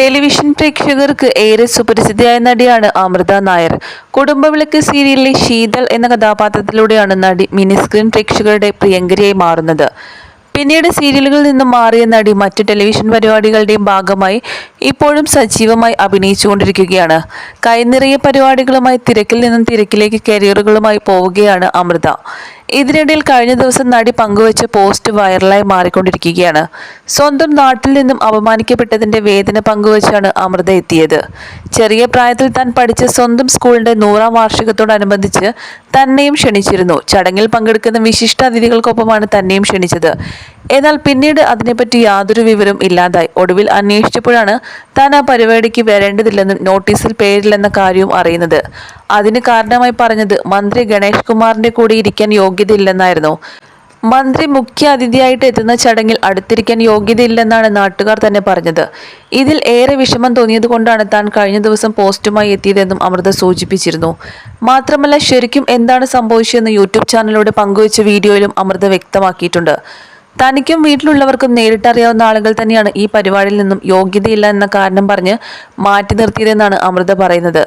Television പ്രേക്ഷകർക്ക് ഏറെ സുപരിചിതയായ നടിയാണ് അമൃത നായർ. കുടുംബവിളക്ക് സീരിയലിലെ ശീതൾ എന്ന കഥാപാത്രത്തിലൂടെയാണ് നടി മിനി സ്ക്രീൻ പ്രേക്ഷകരുടെ പ്രിയങ്കരിയായി മാറുന്നത്. പിന്നീട് സീരിയലുകളിൽ നിന്നും മാറിയ നടി മറ്റ് ടെലിവിഷൻ പരിപാടികളുടെയും ഭാഗമായി ഇപ്പോഴും സജീവമായി അഭിനയിച്ചുകൊണ്ടിരിക്കുകയാണ്. കൈനിറയ പരിപാടികളുമായി തിരക്കിൽ നിന്നും തിരക്കിലേക്ക് കരിയറുകളുമായി പോവുകയാണ് അമൃത. ഇതിനിടയിൽ കഴിഞ്ഞ ദിവസം നടി പങ്കുവച്ച പോസ്റ്റ് വൈറലായി മാറിക്കൊണ്ടിരിക്കുകയാണ്. സ്വന്തം നാട്ടിൽ നിന്നും അപമാനിക്കപ്പെട്ടതിന്റെ വേദന പങ്കുവച്ചാണ് അമൃത എത്തിയത്. ചെറിയ പ്രായത്തിൽ താൻ പഠിച്ച സ്വന്തം സ്കൂളിന്റെ നൂറാം വാർഷികത്തോടനുബന്ധിച്ച് തന്നെയും ക്ഷണിച്ചിരുന്നു. ചടങ്ങിൽ പങ്കെടുക്കുന്ന വിശിഷ്ട അതിഥികൾക്കൊപ്പമാണ് തന്നെയും ക്ഷണിച്ചത്. എന്നാൽ പിന്നീട് അതിനെപ്പറ്റി യാതൊരു വിവരവും ഇല്ലാതായി. ഒടുവിൽ അന്വേഷിച്ചപ്പോഴാണ് താൻ ആ പരിപാടിക്ക് വരേണ്ടതില്ലെന്നും നോട്ടീസിൽ പേരില്ലെന്ന കാര്യവും അറിയുന്നത്. അതിന് കാരണമായി പറഞ്ഞത് മന്ത്രി ഗണേഷ് കുമാറിന്റെ കൂടെ ഇരിക്കാൻ യോഗ്യതയില്ലെന്നായിരുന്നു. മന്ത്രി മുഖ്യ അതിഥിയായിട്ട് എത്തുന്ന ചടങ്ങിൽ അടുത്തിരിക്കാൻ യോഗ്യതയില്ലെന്നാണ് നാട്ടുകാർ തന്നെ പറഞ്ഞത്. ഇതിൽ ഏറെ വിഷമം തോന്നിയത് കൊണ്ടാണ് താൻ കഴിഞ്ഞ ദിവസം പോസ്റ്റുമായി എത്തിയതെന്നും അമൃത സൂചിപ്പിച്ചിരുന്നു. മാത്രമല്ല ശരിക്കും എന്താണ് സംഭവിച്ചതെന്ന് യൂട്യൂബ് ചാനലിലൂടെ പങ്കുവച്ച വീഡിയോയിലും അമൃത വ്യക്തമാക്കിയിട്ടുണ്ട്. തനിക്കും വീട്ടിലുള്ളവർക്കും നേരിട്ടറിയാവുന്ന ആളുകൾ തന്നെയാണ് ഈ പരിപാടിയിൽ നിന്നും യോഗ്യതയില്ല എന്ന കാരണം പറഞ്ഞ് മാറ്റി നിർത്തിയതെന്നാണ് അമൃത പറയുന്നത്.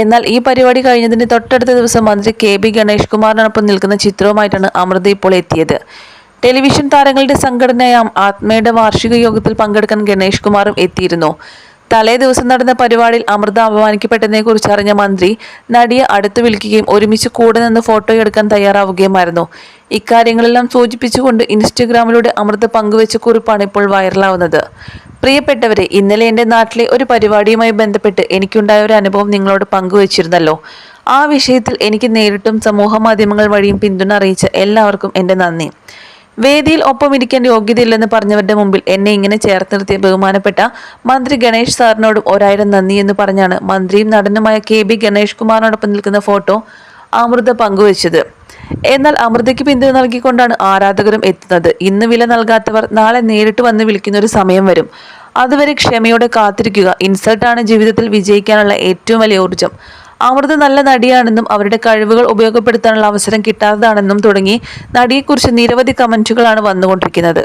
എന്നാൽ ഈ പരിപാടി കഴിഞ്ഞതിന് തൊട്ടടുത്ത ദിവസം മന്ത്രി കെ ബി ഗണേഷ് കുമാറിനൊപ്പം നിൽക്കുന്ന ചിത്രവുമായിട്ടാണ് അമൃത ഇപ്പോൾ എത്തിയത്. ടെലിവിഷൻ താരങ്ങളുടെ സംഘടനയായ ആത്മയുടെ വാർഷിക യോഗത്തിൽ പങ്കെടുക്കാൻ ഗണേഷ് കുമാറും എത്തിയിരുന്നു. തലേ ദിവസം നടന്ന പരിപാടിയിൽ അമൃത അപമാനിക്കപ്പെട്ടതിനെ കുറിച്ച് അറിഞ്ഞ മന്ത്രി നടിയെ അടുത്തു വിളിക്കുകയും ഒരുമിച്ച് കൂടെ നിന്ന് ഫോട്ടോ എടുക്കാൻ തയ്യാറാവുകയുമായിരുന്നു. ഇക്കാര്യങ്ങളെല്ലാം സൂചിപ്പിച്ചുകൊണ്ട് ഇൻസ്റ്റഗ്രാമിലൂടെ അമൃത പങ്കുവച്ച കുറിപ്പാണ് ഇപ്പോൾ വൈറലാവുന്നത്. പ്രിയപ്പെട്ടവരെ ഇന്നലെ എന്റെ നാട്ടിലെ ഒരു പരിപാടിയുമായി ബന്ധപ്പെട്ട് എനിക്കുണ്ടായ ഒരു അനുഭവം നിങ്ങളോട് പങ്കുവച്ചിരുന്നല്ലോ. ആ വിഷയത്തിൽ എനിക്ക് നേരിട്ടും സമൂഹ മാധ്യമങ്ങൾ വഴിയും പിന്തുണ അറിയിച്ച എല്ലാവർക്കും എന്റെ നന്ദി. വേദിയിൽ ഒപ്പമിരിക്കാൻ യോഗ്യതയില്ലെന്ന് പറഞ്ഞവരുടെ മുമ്പിൽ എന്നെ ഇങ്ങനെ ചേർത്ത് നിർത്തിയ ബഹുമാനപ്പെട്ട മന്ത്രി ഗണേഷ് സാറിനോടും ഒരായിരം നന്ദി എന്ന് പറഞ്ഞാണ് മന്ത്രിയും നടനുമായ കെ ബി ഗണേഷ് കുമാറിനോടൊപ്പം നിൽക്കുന്ന ഫോട്ടോ അമൃത പങ്കുവച്ചത്. എന്നാൽ അമൃതയ്ക്ക് പിന്തുണ നൽകിക്കൊണ്ടാണ് ആരാധകരും എത്തുന്നത്. ഇന്ന് വില നൽകാത്തവർ നാളെ നേരിട്ട് വന്ന് വിളിക്കുന്ന ഒരു സമയം വരും. അതുവരെ ക്ഷമയോടെ കാത്തിരിക്കുക. ഇൻസൾട്ടാണ് ജീവിതത്തിൽ വിജയിക്കാനുള്ള ഏറ്റവും വലിയ ഊർജം അമൃത നല്ല നടിയാണെന്നും അവരുടെ കഴിവുകൾ ഉപയോഗപ്പെടുത്താനുള്ള അവസരം കിട്ടാത്തതാണെന്നും തുടങ്ങി നടിയെക്കുറിച്ച് നിരവധി കമന്റുകളാണ് വന്നുകൊണ്ടിരിക്കുന്നത്.